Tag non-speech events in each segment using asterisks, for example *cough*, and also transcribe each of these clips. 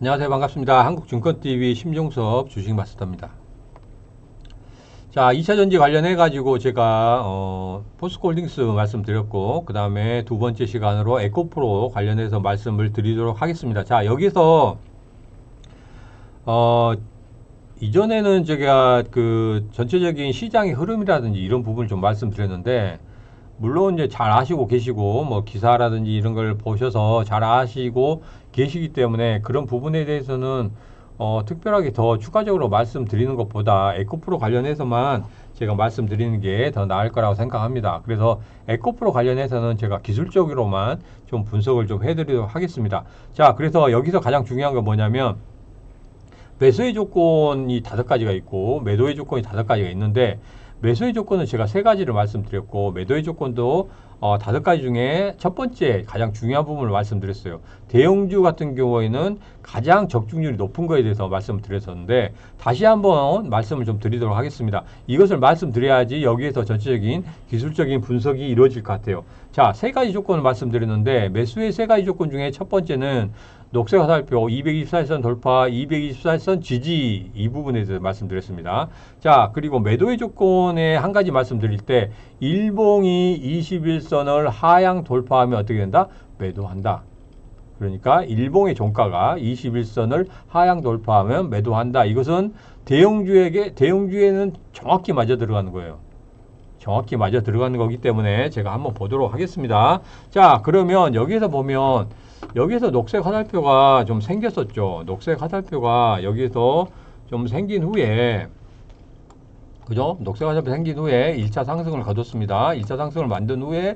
안녕하세요. 반갑습니다. 한국증권TV 심종섭 주식마스터입니다. 자, 2차 전지 관련해 가지고 제가 어, 포스코홀딩스 말씀드렸고 그 다음에 두 번째 시간으로 에코프로 관련해서 말씀을 드리도록 하겠습니다. 자, 여기서 어, 이전에는 제가 그 전체적인 시장의 흐름이라든지 이런 부분을 좀 말씀드렸는데 물론 이제 잘 아시고 계시고 뭐 기사라든지 이런 걸 보셔서 잘 아시고 계시기 때문에 그런 부분에 대해서는 어, 특별하게 더 추가적으로 말씀드리는 것보다 에코프로 관련해서만 제가 말씀드리는 게 더 나을 거라고 생각합니다. 그래서 에코프로 관련해서는 제가 기술적으로만 좀 분석을 좀 해드리도록 하겠습니다. 자, 그래서 여기서 가장 중요한 건 뭐냐면 매수의 조건이 다섯 가지가 있고 매도의 조건이 다섯 가지가 있는데 매수의 조건은 제가 세 가지를 말씀드렸고 매도의 조건도 어, 다섯 가지 중에 첫 번째 가장 중요한 부분을 말씀드렸어요. 대형주 같은 경우에는 가장 적중률이 높은 거에 대해서 말씀을 드렸었는데 다시 한번 말씀을 좀 드리도록 하겠습니다. 이것을 말씀드려야지 여기에서 전체적인 기술적인 분석이 이루어질 것 같아요. 자, 세 가지 조건을 말씀드렸는데 매수의 세 가지 조건 중에 첫 번째는 녹색 화살표 224일선 돌파, 224일선 지지 이 부분에 대해서 말씀드렸습니다. 자, 그리고 매도의 조건에 한 가지 말씀드릴 때 일봉이 21선을 하향 돌파하면 어떻게 된다? 매도한다. 그러니까 일봉의 종가가 21선을 하향 돌파하면 매도한다. 이것은 대형주에게 대형주에는 정확히 맞아 들어가는 거예요. 정확히 맞아 들어가는 거기 때문에 제가 한번 보도록 하겠습니다. 자, 그러면 여기에서 보면 여기서 녹색 화살표가 좀 생겼었죠. 녹색 화살표가 여기서 좀 생긴 후에 그죠? 녹색 화살표 생긴 후에 1차 상승을 거뒀습니다. 1차 상승을 만든 후에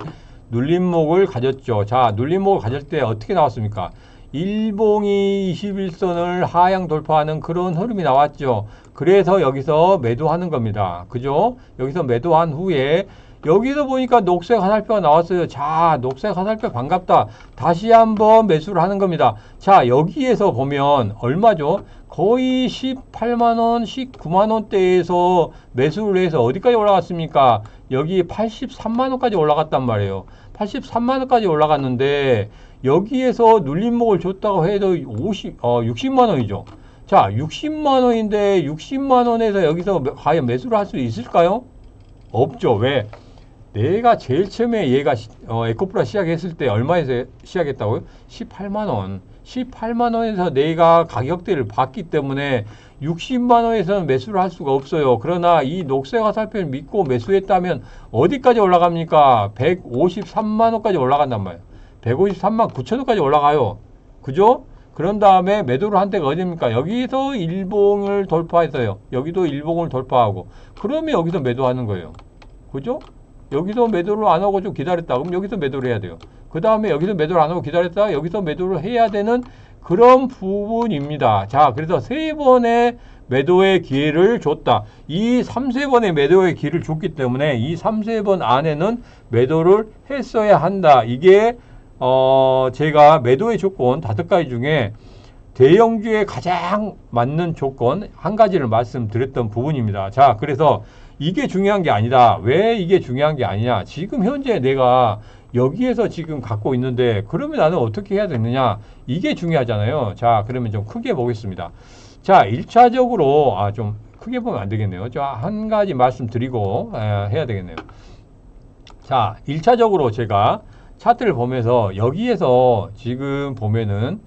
눌림목을 가졌죠. 자, 눌림목을 가질 때 어떻게 나왔습니까? 일봉이 21선을 하향 돌파하는 그런 흐름이 나왔죠. 그래서 여기서 매도하는 겁니다. 그죠? 여기서 매도한 후에 여기서 보니까 녹색 화살표가 나왔어요. 자, 녹색 화살표 반갑다. 다시 한번 매수를 하는 겁니다. 자, 여기에서 보면 얼마죠? 거의 18만원, 19만원대에서 매수를 해서 어디까지 올라갔습니까? 여기 83만원까지 올라갔단 말이에요. 83만원까지 올라갔는데 여기에서 눌림목을 줬다고 해도 50, 어, 60만원이죠. 자, 60만원인데 60만원에서 여기서 과연 매수를 할 수 있을까요? 없죠. 왜? 내가 제일 처음에 얘가 시, 어, 에코프라 시작했을 때 얼마에서 시작했다고요? 18만 원. 18만 원에서 내가 가격대를 봤기 때문에 60만 원에서는 매수를 할 수가 없어요. 그러나 이 녹색 화살표를 믿고 매수했다면 어디까지 올라갑니까? 153만 원까지 올라간단 말이에요. 153만 9천 원까지 올라가요. 그죠? 그런 다음에 매도를 한 데가 어디입니까? 여기서 일봉을 돌파했어요. 여기도 일봉을 돌파하고. 그러면 여기서 매도하는 거예요. 그죠? 여기서 매도를 안 하고 좀 기다렸다. 그럼 여기서 매도를 해야 돼요. 그 다음에 여기서 매도를 안 하고 기다렸다. 여기서 매도를 해야 되는 그런 부분입니다. 자, 그래서 세 번의 매도의 기회를 줬다. 이 3, 세 번의 매도의 기회를 줬기 때문에 이 3, 세번 안에는 매도를 했어야 한다. 이게 어, 제가 매도의 조건 다섯 가지 중에 대형주에 가장 맞는 조건 한 가지를 말씀드렸던 부분입니다. 자, 그래서 이게 중요한 게 아니다. 왜 이게 중요한 게 아니냐? 지금 현재 내가 여기에서 지금 갖고 있는데 그러면 나는 어떻게 해야 되느냐? 이게 중요하잖아요. 자, 그러면 좀 크게 보겠습니다. 자, 1차적으로 아, 좀 크게 보면 안 되겠네요. 자, 한 가지 말씀드리고 에, 해야 되겠네요. 자, 1차적으로 제가 차트를 보면서 여기에서 지금 보면은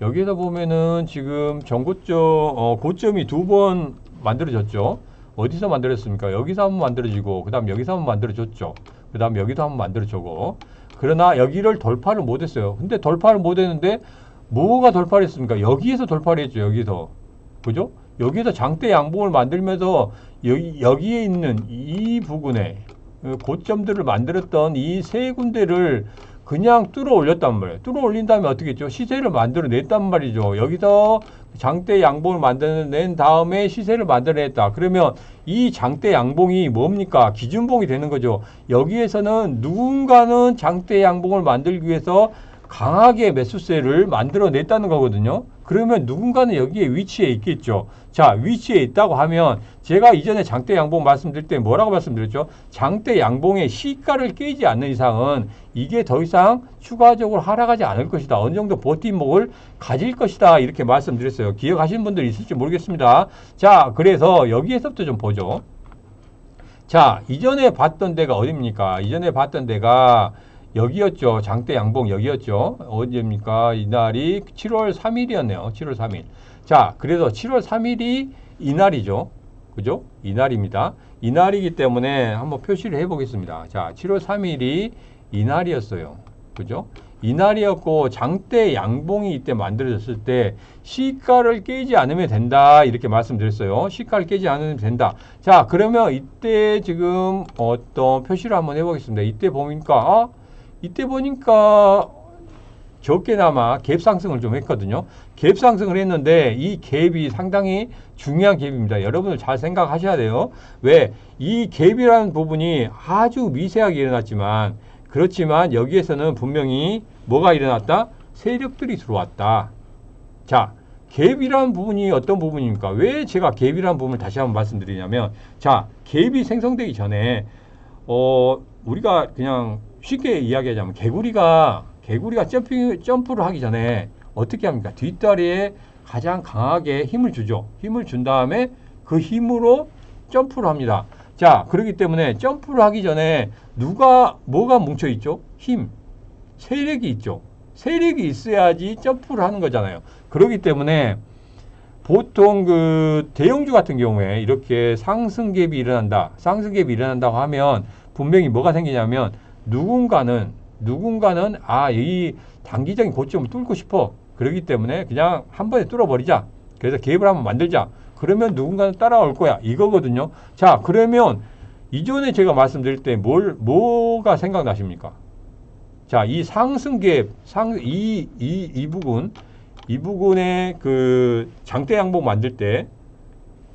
여기에서 보면은 지금 전고점 어, 고점이 두 번 만들어졌죠. 어디서 만들었습니까? 여기서 한번 만들어지고 그 다음 여기서 한번 만들어졌죠. 그 다음 여기도 한번 만들어지고 그러나 여기를 돌파를 못했어요. 근데 돌파를 못했는데 뭐가 돌파를 했습니까? 여기에서 돌파를 했죠. 여기서 그죠? 여기서 장대 양봉을 만들면서 여기, 여기에 있는 이 부분에 고점들을 만들었던 이 세 군데를 그냥 뚫어 올렸단 말이에요. 뚫어 올린 다음에 어떻게 했죠? 시세를 만들어 냈단 말이죠. 여기서 장대 양봉을 만들어낸 다음에 시세를 만들어냈다. 그러면 이 장대 양봉이 뭡니까? 기준봉이 되는 거죠. 여기에서는 누군가는 장대 양봉을 만들기 위해서 강하게 매수세를 만들어냈다는 거거든요. 그러면 누군가는 여기에 위치해 있겠죠. 자, 위치해 있다고 하면 제가 이전에 장대 양봉 말씀드릴 때 뭐라고 말씀드렸죠? 장대 양봉의 시가를 깨지 않는 이상은 이게 더 이상 추가적으로 하락하지 않을 것이다. 어느 정도 버팀목을 가질 것이다. 이렇게 말씀드렸어요. 기억하시는 분들 있을지 모르겠습니다. 자, 그래서 여기에서부터 좀 보죠. 자, 이전에 봤던 데가 어딥니까? 이전에 봤던 데가 여기였죠. 장대 양봉 여기였죠. 언제입니까? 이날이 7월 3일이었네요. 7월 3일. 자, 그래서 7월 3일이 이날이죠. 그죠? 이날입니다. 이날이기 때문에 한번 표시를 해보겠습니다. 자, 7월 3일이 이날이었어요. 그죠? 이날이었고 장대 양봉이 이때 만들어졌을 때 시가를 깨지 않으면 된다 이렇게 말씀드렸어요. 시가를 깨지 않으면 된다. 자 그러면 이때 지금 어떤 표시를 한번 해보겠습니다. 이때 보니까 아, 이때 보니까 적게나마 갭 상승을 좀 했거든요. 갭 상승을 했는데 이 갭이 상당히 중요한 갭입니다. 여러분들 잘 생각하셔야 돼요. 왜? 이 갭이라는 부분이 아주 미세하게 일어났지만 그렇지만 여기에서는 분명히 뭐가 일어났다? 세력들이 들어왔다. 자, 갭이라는 부분이 어떤 부분입니까? 왜 제가 갭이라는 부분을 다시 한번 말씀드리냐면 자, 갭이 생성되기 전에 어, 우리가 그냥 쉽게 이야기하자면 개구리가 개구리가 점프, 점프를 하기 전에 어떻게 합니까? 뒷다리에 가장 강하게 힘을 주죠. 힘을 준 다음에 그 힘으로 점프를 합니다. 자, 그렇기 때문에 점프를 하기 전에 누가 뭐가 뭉쳐 있죠? 힘, 세력이 있죠. 세력이 있어야지 점프를 하는 거잖아요. 그렇기 때문에 보통 그 대형주 같은 경우에 이렇게 상승갭이 일어난다. 상승갭이 일어난다고 하면 분명히 뭐가 생기냐면 누군가는 누군가는 아, 이 단기적인 고점을 뚫고 싶어. 그렇기 때문에 그냥 한 번에 뚫어버리자. 그래서 갭을 한번 만들자. 그러면 누군가는 따라올 거야. 이거거든요. 자, 그러면 이전에 제가 말씀드릴 때 뭘, 뭐가 생각나십니까? 자, 이 상승갭, 상, 이, 이, 이 부분, 이 부분의 그 장대 양봉 만들 때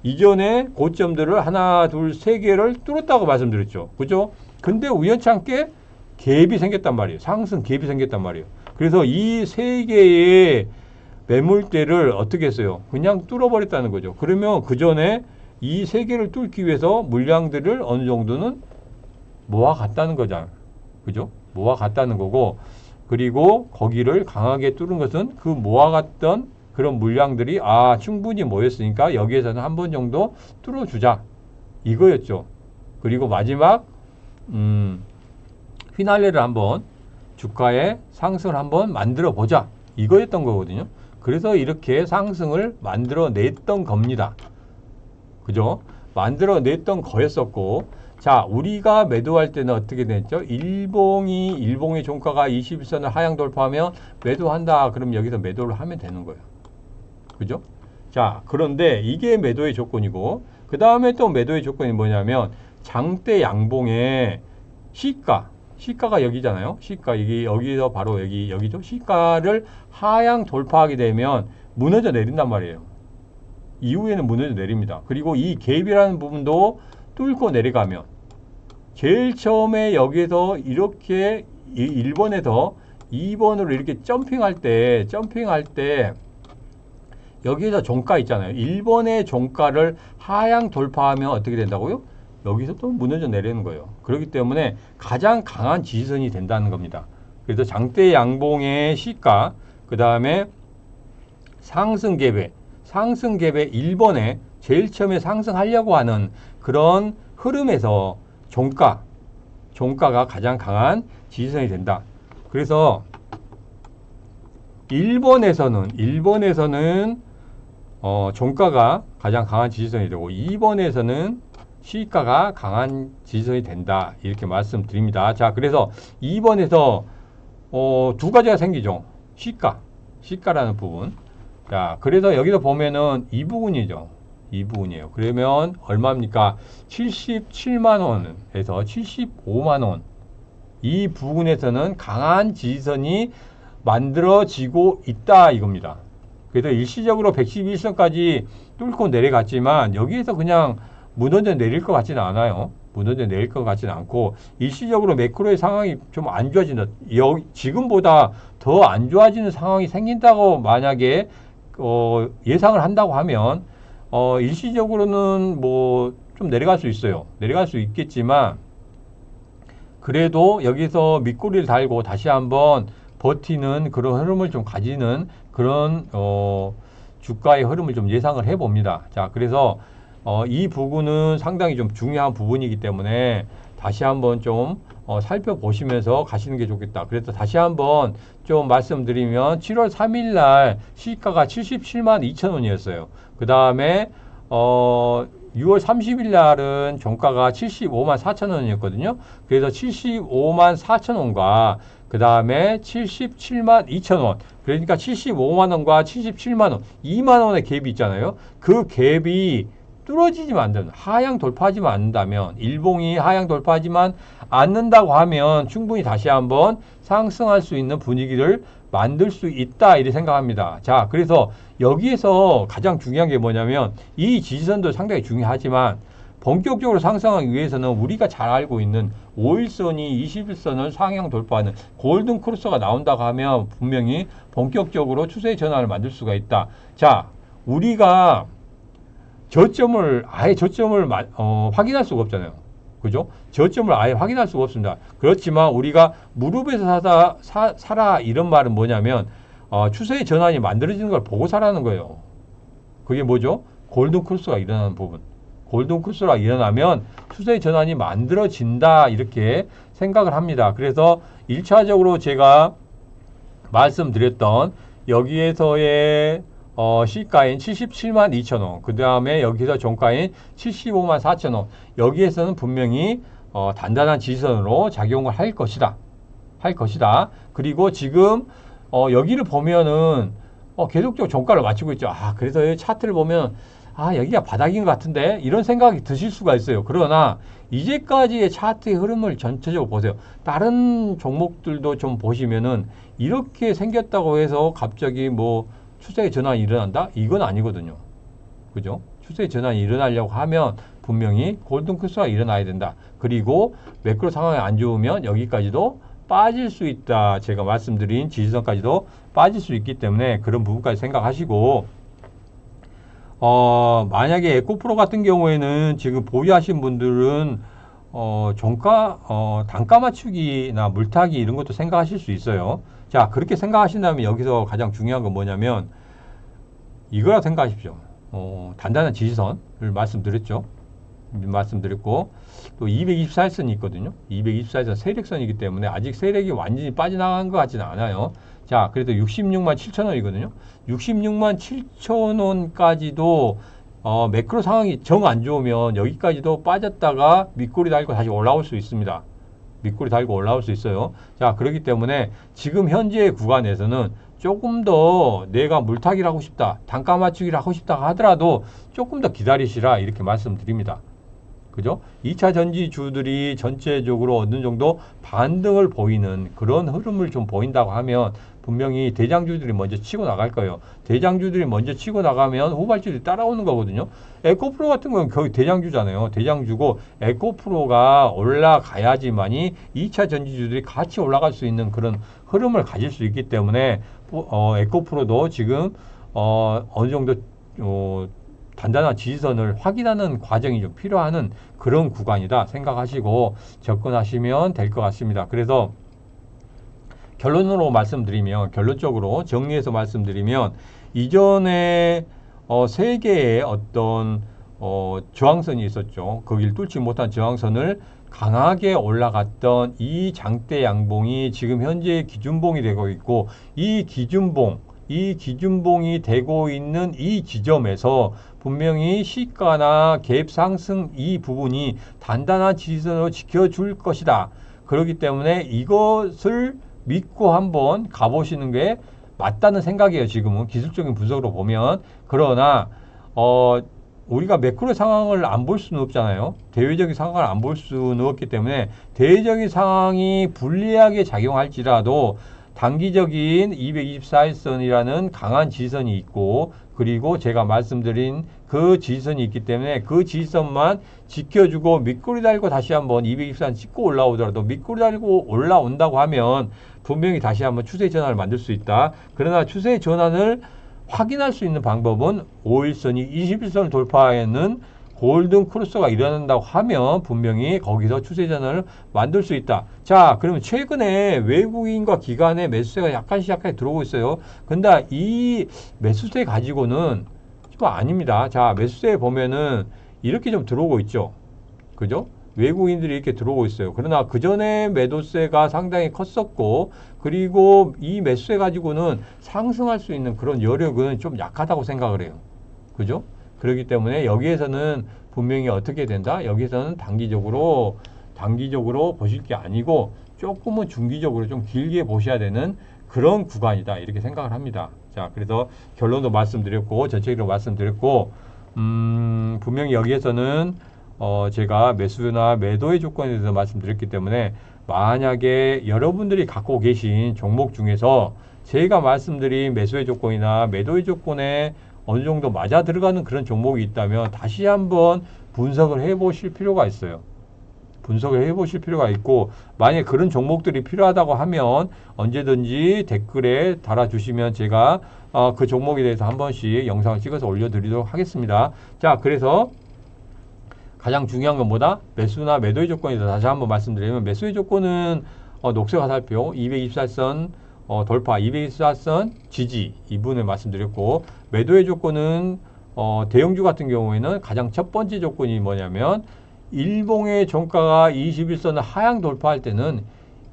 이전에 고점들을 하나, 둘, 세 개를 뚫었다고 말씀드렸죠. 그죠? 근데 우연찮게 갭이 생겼단 말이에요. 상승 갭이 생겼단 말이에요. 그래서 이 세 개의 매물대를 어떻게 했어요? 그냥 뚫어버렸다는 거죠. 그러면 그 전에 이 세 개를 뚫기 위해서 물량들을 어느 정도는 모아갔다는 거잖아요. 그죠? 모아갔다는 거고, 그리고 거기를 강하게 뚫은 것은 그 모아갔던 그런 물량들이 아, 충분히 모였으니까 여기에서는 한 번 정도 뚫어주자. 이거였죠. 그리고 마지막, 음, 휘날레를 한번 주가의 상승을 한번 만들어 보자. 이거였던 거거든요. 그래서 이렇게 상승을 만들어 냈던 겁니다. 그죠? 만들어 냈던 거였었고, 자, 우리가 매도할 때는 어떻게 됐죠? 일봉이, 일봉의 종가가 21선을 하향 돌파하면 매도한다. 그럼 여기서 매도를 하면 되는 거예요. 그죠? 자, 그런데 이게 매도의 조건이고, 그 다음에 또 매도의 조건이 뭐냐면, 장대 양봉의 시가, 시가가 여기잖아요. 시가 여기 여기서 바로 여기 여기죠. 시가를 하향 돌파하게 되면 무너져 내린단 말이에요. 이후에는 무너져 내립니다. 그리고 이 갭이라는 부분도 뚫고 내려가면 제일 처음에 여기에서 이렇게 1번에서 2번으로 이렇게 점핑할 때 점핑할 때 여기에서 종가 있잖아요. 1번의 종가를 하향 돌파하면 어떻게 된다고요? 여기서 또 무너져 내리는 거예요. 그렇기 때문에 가장 강한 지지선이 된다는 겁니다. 그래서 장대 양봉의 시가, 그 다음에 상승갭의, 상승갭의 1번에 제일 처음에 상승하려고 하는 그런 흐름에서 종가, 종가가 가장 강한 지지선이 된다. 그래서 1번에서는, 1번에서는 어, 종가가 가장 강한 지지선이 되고 2번에서는 시가가 강한 지지선이 된다. 이렇게 말씀드립니다. 자, 그래서 2번에서 어, 두 가지가 생기죠. 시가, 시가라는 부분. 자, 그래서 여기서 보면은 이 부분이죠. 이 부분이에요. 그러면 얼마입니까? 77만 원에서 75만 원. 이 부분에서는 강한 지지선이 만들어지고 있다 이겁니다. 그래서 일시적으로 111선까지 뚫고 내려갔지만 여기에서 그냥 무너져 내릴 것 같지는 않아요. 무너져 내릴 것 같지는 않고 일시적으로 매크로의 상황이 좀 안 좋아진다. 여, 지금보다 더 안 좋아지는 상황이 생긴다고 만약에 어, 예상을 한다고 하면 어, 일시적으로는 뭐 좀 내려갈 수 있어요. 내려갈 수 있겠지만 그래도 여기서 밑꼬리를 달고 다시 한번 버티는 그런 흐름을 좀 가지는 그런 어, 주가의 흐름을 좀 예상을 해봅니다. 자, 그래서 어, 이 부분은 상당히 좀 중요한 부분이기 때문에 다시 한번 좀 어, 살펴보시면서 가시는 게 좋겠다. 그래서 다시 한번 좀 말씀드리면 7월 3일 날 시가가 77만 2천 원이었어요. 그 다음에 어, 6월 30일 날은 종가가 75만 4천 원이었거든요. 그래서 75만 4천 원과 그 다음에 77만 2천 원. 그러니까 75만 원과 77만 원, 2만 원의 갭이 있잖아요. 그 갭이 뚫어지지만 않는다면, 하향 돌파하지만 않는다면, 일봉이 하향 돌파하지만 않는다고 하면 충분히 다시 한번 상승할 수 있는 분위기를 만들 수 있다 이렇게 생각합니다. 자, 그래서 여기에서 가장 중요한 게 뭐냐면 이 지지선도 상당히 중요하지만 본격적으로 상승하기 위해서는 우리가 잘 알고 있는 5일선이 21선을 상향 돌파하는 골든 크로스가 나온다고 하면 분명히 본격적으로 추세의 전환을 만들 수가 있다. 자, 우리가 저점을 아예 저점을 마- 어, 확인할 수가 없잖아요. 그죠? 저점을 아예 확인할 수가 없습니다. 그렇지만 우리가 무릎에서 사다, 사, 살아 이런 말은 뭐냐면 어, 추세의 전환이 만들어지는 걸 보고 사라는 거예요. 그게 뭐죠? 골든 크로스가 일어나는 부분. 골든 크로스가 일어나면 추세의 전환이 만들어진다 이렇게 생각을 합니다. 그래서 1차적으로 제가 말씀드렸던 여기에서의 어, 시가인 77만 2천 원, 그 다음에 여기서 종가인 75만 4천 원, 여기에서는 분명히 어, 단단한 지지선으로 작용을 할 것이다. 할 것이다. 그리고 지금 어, 여기를 보면은 어, 계속적으로 종가를 맞추고 있죠. 아, 그래서 이 차트를 보면 아, 여기가 바닥인 것 같은데 이런 생각이 드실 수가 있어요. 그러나 이제까지의 차트의 흐름을 전체적으로 보세요. 다른 종목들도 좀 보시면은 이렇게 생겼다고 해서 갑자기 뭐 추세의 전환이 일어난다? 이건 아니거든요. 그죠? 추세의 전환이 일어나려고 하면 분명히 골든 크로스가 일어나야 된다. 그리고 매크로 상황이 안 좋으면 여기까지도 빠질 수 있다. 제가 말씀드린 지지선까지도 빠질 수 있기 때문에 그런 부분까지 생각하시고 어, 만약에 에코프로 같은 경우에는 지금 보유하신 분들은 어, 종가, 어, 단가 맞추기나 물타기 이런 것도 생각하실 수 있어요. 자, 그렇게 생각하신다면 여기서 가장 중요한 건 뭐냐면 이거라 생각하십시오. 어, 단단한 지지선을 말씀드렸죠. 말씀드렸고 또 224일선이 있거든요. 224일선 세력선이기 때문에 아직 세력이 완전히 빠져나간 것 같지는 않아요. 자, 그래도 66만 7천 원이거든요. 66만 7천 원까지도 어, 매크로 상황이 정 안 좋으면 여기까지도 빠졌다가 밑꼬리 달고 다시 올라올 수 있습니다. 밑꼬리 달고 올라올 수 있어요. 자, 그렇기 때문에 지금 현재의 구간에서는 조금 더 내가 물타기를 하고 싶다, 단가 맞추기를 하고 싶다 하더라도 조금 더 기다리시라 이렇게 말씀드립니다. 그죠? 2차 전지주들이 전체적으로 어느 정도 반등을 보이는 그런 흐름을 좀 보인다고 하면 분명히 대장주들이 먼저 치고 나갈 거예요. 대장주들이 먼저 치고 나가면 후발주들이 따라오는 거거든요. 에코프로 같은 건 거의 대장주잖아요. 대장주고 에코프로가 올라가야지만이 2차 전지주들이 같이 올라갈 수 있는 그런 흐름을 가질 수 있기 때문에 어, 에코프로도 지금 어, 어느 정도 어, 단단한 지지선을 확인하는 과정이 좀 필요한 그런 구간이다 생각하시고 접근하시면 될 것 같습니다. 그래서 결론으로 말씀드리면 결론적으로 정리해서 말씀드리면 이전에 어, 세 개의 어떤 어, 저항선이 있었죠. 거기를 뚫지 못한 저항선을 강하게 올라갔던 이 장대 양봉이 지금 현재 기준봉이 되고 있고 이 기준봉 이 기준봉이 되고 있는 이 지점에서 분명히 시가나 갭 상승 이 부분이 단단한 지지선으로 지켜줄 것이다. 그렇기 때문에 이것을 믿고 한번 가보시는 게 맞다는 생각이에요. 지금은 기술적인 분석으로 보면 그러나 어 우리가 매크로 상황을 안 볼 수는 없잖아요. 대외적인 상황을 안 볼 수는 없기 때문에 대외적인 상황이 불리하게 작용할지라도 단기적인 224일선이라는 강한 지선이 있고 그리고 제가 말씀드린 그 지선이 있기 때문에 그 지선만 지켜주고 밑꼬리 달고 다시 한번 224선 찍고 올라오더라도 밑꼬리 달고 올라온다고 하면 분명히 다시 한번 추세 전환을 만들 수 있다. 그러나 추세 전환을 확인할 수 있는 방법은 5일선이 21선을 돌파하는 골든 크로스가 일어난다고 하면 분명히 거기서 추세 전환을 만들 수 있다. 자, 그러면 최근에 외국인과 기관의 매수세가 약간씩 약간 들어오고 있어요. 근데 이 매수세 가지고는 좀 아닙니다. 자, 매수세 보면은 이렇게 좀 들어오고 있죠. 그죠? 외국인들이 이렇게 들어오고 있어요. 그러나 그 전에 매도세가 상당히 컸었고, 그리고 이 매수세 가지고는 상승할 수 있는 그런 여력은 좀 약하다고 생각을 해요. 그죠? 그렇기 때문에 여기에서는 분명히 어떻게 된다? 여기서는 단기적으로, 단기적으로 보실 게 아니고, 조금은 중기적으로 좀 길게 보셔야 되는 그런 구간이다. 이렇게 생각을 합니다. 자, 그래서 결론도 말씀드렸고, 전체적으로 말씀드렸고, 음, 분명히 여기에서는 어, 제가 매수나 매도의 조건에 대해서 말씀드렸기 때문에 만약에 여러분들이 갖고 계신 종목 중에서 제가 말씀드린 매수의 조건이나 매도의 조건에 어느 정도 맞아 들어가는 그런 종목이 있다면 다시 한번 분석을 해 보실 필요가 있어요. 분석을 해 보실 필요가 있고 만약에 그런 종목들이 필요하다고 하면 언제든지 댓글에 달아주시면 제가 어, 그 종목에 대해서 한 번씩 영상을 찍어서 올려드리도록 하겠습니다. 자, 그래서 가장 중요한 건 뭐다? 매수나 매도의 조건에서 다시 한번 말씀드리면 매수의 조건은 어, 녹색 화살표 224선 어, 돌파 224선 지지 이 부분을 말씀드렸고 매도의 조건은 어, 대형주 같은 경우에는 가장 첫 번째 조건이 뭐냐면 일봉의 종가가 21선을 하향 돌파할 때는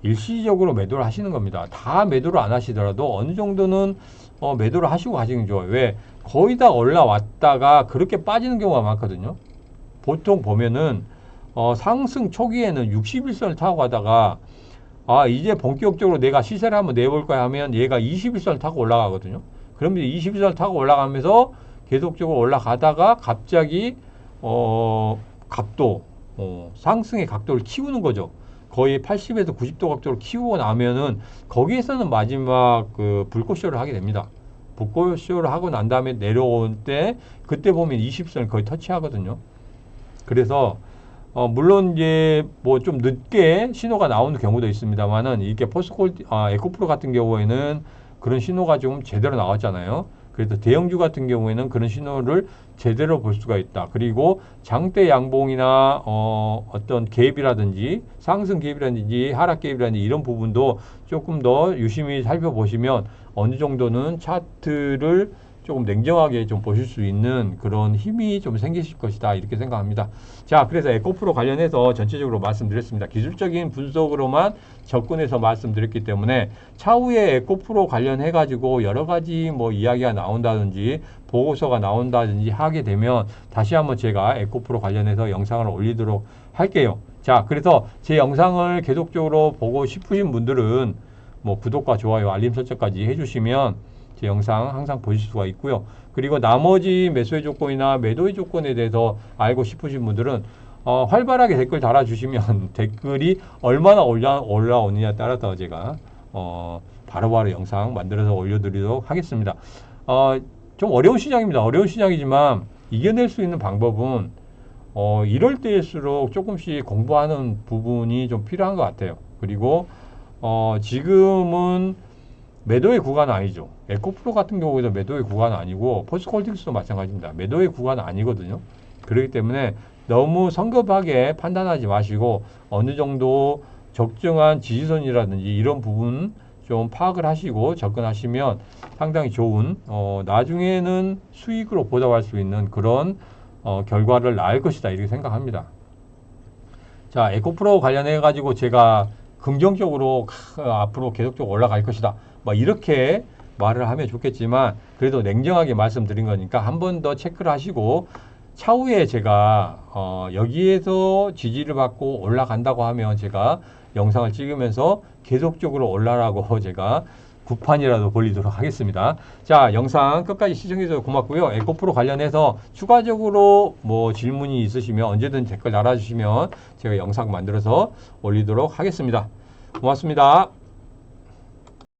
일시적으로 매도를 하시는 겁니다. 다 매도를 안 하시더라도 어느 정도는 어, 매도를 하시고 가시는 게 좋아요. 왜? 거의 다 올라왔다가 그렇게 빠지는 경우가 많거든요. 보통 보면은 어, 상승 초기에는 61선을 타고 가다가 아 이제 본격적으로 내가 시세를 한번 내볼 거야 하면 얘가 21선을 타고 올라가거든요. 그러면 21선을 타고 올라가면서 계속적으로 올라가다가 갑자기 어 각도 어, 상승의 각도를 키우는 거죠. 거의 80에서 90도 각도로 키우고 나면은 거기에서는 마지막 그 불꽃쇼를 하게 됩니다. 불꽃쇼를 하고 난 다음에 내려올 때 그때 보면 20선을 거의 터치하거든요. 그래서 어 물론 이제 뭐 좀 늦게 신호가 나오는 경우도 있습니다만은 이게 포스콜 아 에코프로 같은 경우에는 그런 신호가 좀 제대로 나왔잖아요. 그래서 대형주 같은 경우에는 그런 신호를 제대로 볼 수가 있다. 그리고 장대 양봉이나 어 어떤 갭이라든지 상승 갭이라든지 하락 갭이라든지 이런 부분도 조금 더 유심히 살펴보시면 어느 정도는 차트를 조금 냉정하게 좀 보실 수 있는 그런 힘이 좀 생기실 것이다 이렇게 생각합니다. 자, 그래서 에코프로 관련해서 전체적으로 말씀드렸습니다. 기술적인 분석으로만 접근해서 말씀드렸기 때문에 차후에 에코프로 관련해 가지고 여러 가지 뭐 이야기가 나온다든지 보고서가 나온다든지 하게 되면 다시 한번 제가 에코프로 관련해서 영상을 올리도록 할게요. 자, 그래서 제 영상을 계속적으로 보고 싶으신 분들은 뭐 구독과 좋아요, 알림 설정까지 해주시면 제 영상 항상 보실 수가 있고요. 그리고 나머지 매수의 조건이나 매도의 조건에 대해서 알고 싶으신 분들은 어, 활발하게 댓글 달아주시면 *laughs* 댓글이 얼마나 올라, 올라오느냐에 따라서 제가 어, 바로바로 영상 만들어서 올려드리도록 하겠습니다. 어, 좀 어려운 시장입니다. 어려운 시장이지만 이겨낼 수 있는 방법은 어, 이럴 때일수록 조금씩 공부하는 부분이 좀 필요한 것 같아요. 그리고 어, 지금은 매도의 구간은 아니죠. 에코프로 같은 경우에도 매도의 구간은 아니고 포스콜딩스도 마찬가지입니다. 매도의 구간은 아니거든요. 그렇기 때문에 너무 성급하게 판단하지 마시고 어느 정도 적정한 지지선이라든지 이런 부분 좀 파악을 하시고 접근하시면 상당히 좋은 어, 나중에는 수익으로 보답할 수 있는 그런 어, 결과를 낳을 것이다 이렇게 생각합니다. 자, 에코프로 관련해 가지고 제가 긍정적으로 크, 앞으로 계속적으로 올라갈 것이다. 뭐 이렇게 말을 하면 좋겠지만 그래도 냉정하게 말씀드린 거니까 한 번 더 체크를 하시고 차후에 제가 어 여기에서 지지를 받고 올라간다고 하면 제가 영상을 찍으면서 계속적으로 올라라고 *laughs* 제가 구판이라도 벌리도록 하겠습니다. 자, 영상 끝까지 시청해주셔서 고맙고요. 에코프로 관련해서 추가적으로 뭐 질문이 있으시면 언제든 댓글 달아주시면 제가 영상 만들어서 올리도록 하겠습니다. 고맙습니다.